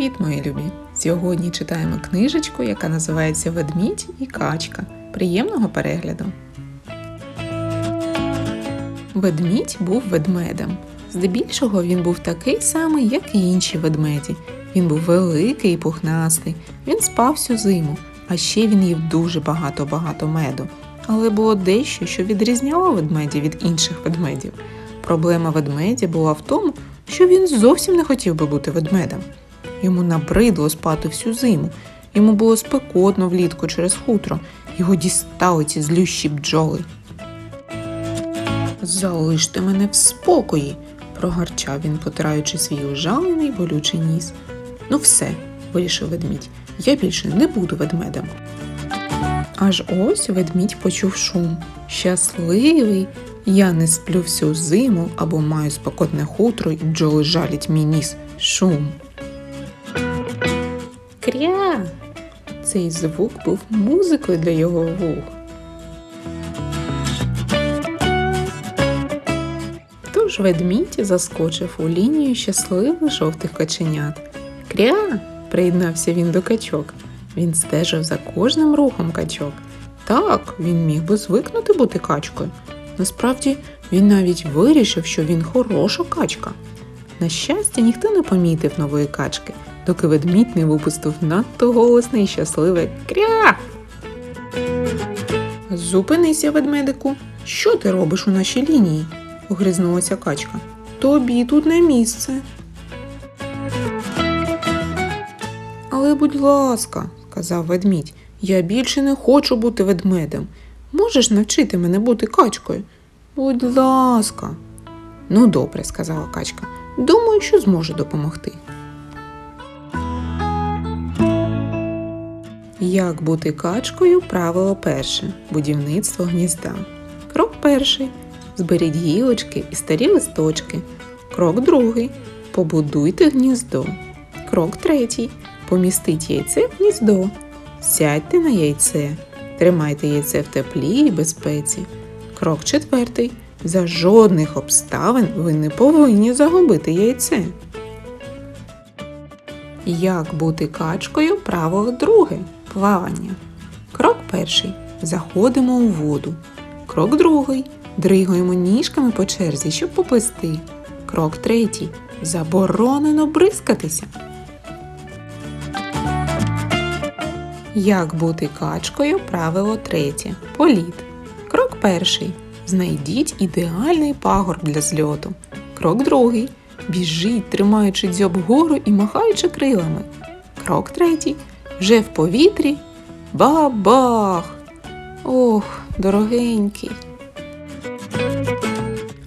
Привіт, мої любі! Сьогодні читаємо книжечку, яка називається Ведмідь і качка. Приємного перегляду. Ведмідь був ведмедем. Здебільшого він був такий самий, як і інші ведмеді. Він був великий і пухнастий. Він спав всю зиму, а ще він їв дуже багато-багато меду. Але було дещо, що відрізняло ведмедя від інших ведмедів. Проблема ведмедя була в тому, що він зовсім не хотів би бути ведмедем. Йому набридло спати всю зиму. Йому було спекотно влітку через хутро. Його дістали ці злющі бджоли. Залиште мене в спокої, прогарчав він, потираючи свій ужалений болючий ніс. Ну все, вирішив ведмідь, я більше не буду ведмедем. Аж ось ведмідь почув шум. Щасливий, я не сплю всю зиму або маю спекотне хутро і бджоли жалять мій ніс. Шум. Кря. Цей звук був музикою для його вух. Тож ведмідь заскочив у лінію щасливих жовтих каченят. Кря. приєднався він до качок. Він стежив за кожним рухом качок. Так, він міг би звикнути бути качкою. Насправді, він навіть вирішив, що він хороша качка. На щастя, ніхто не помітив нової качки, доки ведмідь не випустив надто голосне і щасливе кря. Зупинися, ведмедику. Що ти робиш у нашій лінії? огризнулася качка. Тобі тут не місце. Але, будь ласка, сказав ведмідь, я більше не хочу бути ведмедем. Можеш навчити мене бути качкою? Будь ласка. Ну, добре, сказала качка. Думаю, що зможу допомогти. Як бути качкою? Правило перше будівництво гнізда. Крок перший. Зберіть гілочки і старі листочки. Крок другий. Побудуйте гніздо. Крок третій. Помістіть яйце в гніздо. Сядьте на яйце. Тримайте яйце в теплі і безпеці. Крок четвертий. За жодних обставин ви не повинні загубити яйце. Як бути качкою? Правило друге. Плавання. Крок перший. Заходимо у воду. Крок другий. Дригаємо ніжками по черзі, щоб поплисти. Крок третій. Заборонено бризкатися. Як бути качкою? Правило третє. Політ. Крок перший. Знайдіть ідеальний пагорб для зльоту. Крок другий. Біжіть, тримаючи дзьоб вгору і махаючи крилами. Крок третій. Вже в повітрі. Бабах! Ох, дорогенький.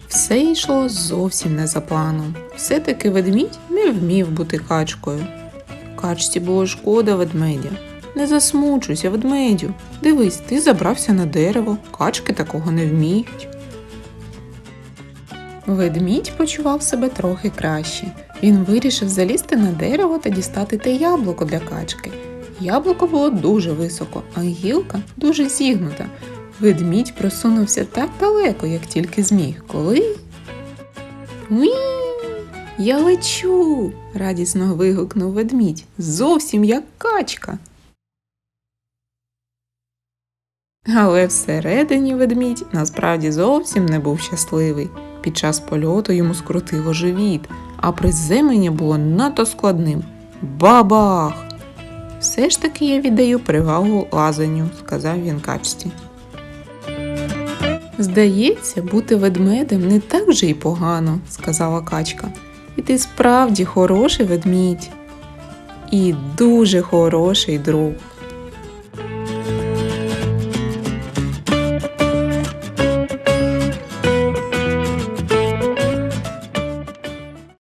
Все йшло зовсім не за планом. Все-таки ведмідь не вмів бути качкою. Качці було шкода ведмедя. Не засмучуйся, ведмедю. Дивись, ти забрався на дерево, качки такого не вміють. Ведмідь почував себе трохи краще. Він вирішив залізти на дерево та дістати те яблуко для качки. Яблуко було дуже високо, а гілка дуже зігнута. Ведмідь просунувся так далеко, як тільки зміг, коли. Уі! Я лечу! радісно вигукнув ведмідь. Зовсім як качка. Але всередині ведмідь насправді зовсім не був щасливий. Під час польоту йому скрутило живіт, а приземлення було надто складним. Бабах! Все ж таки я віддаю перевагу лазанню, сказав він качці. Здається, бути ведмедем не так вже й погано, сказала качка. І ти справді хороший ведмідь. І дуже хороший друг.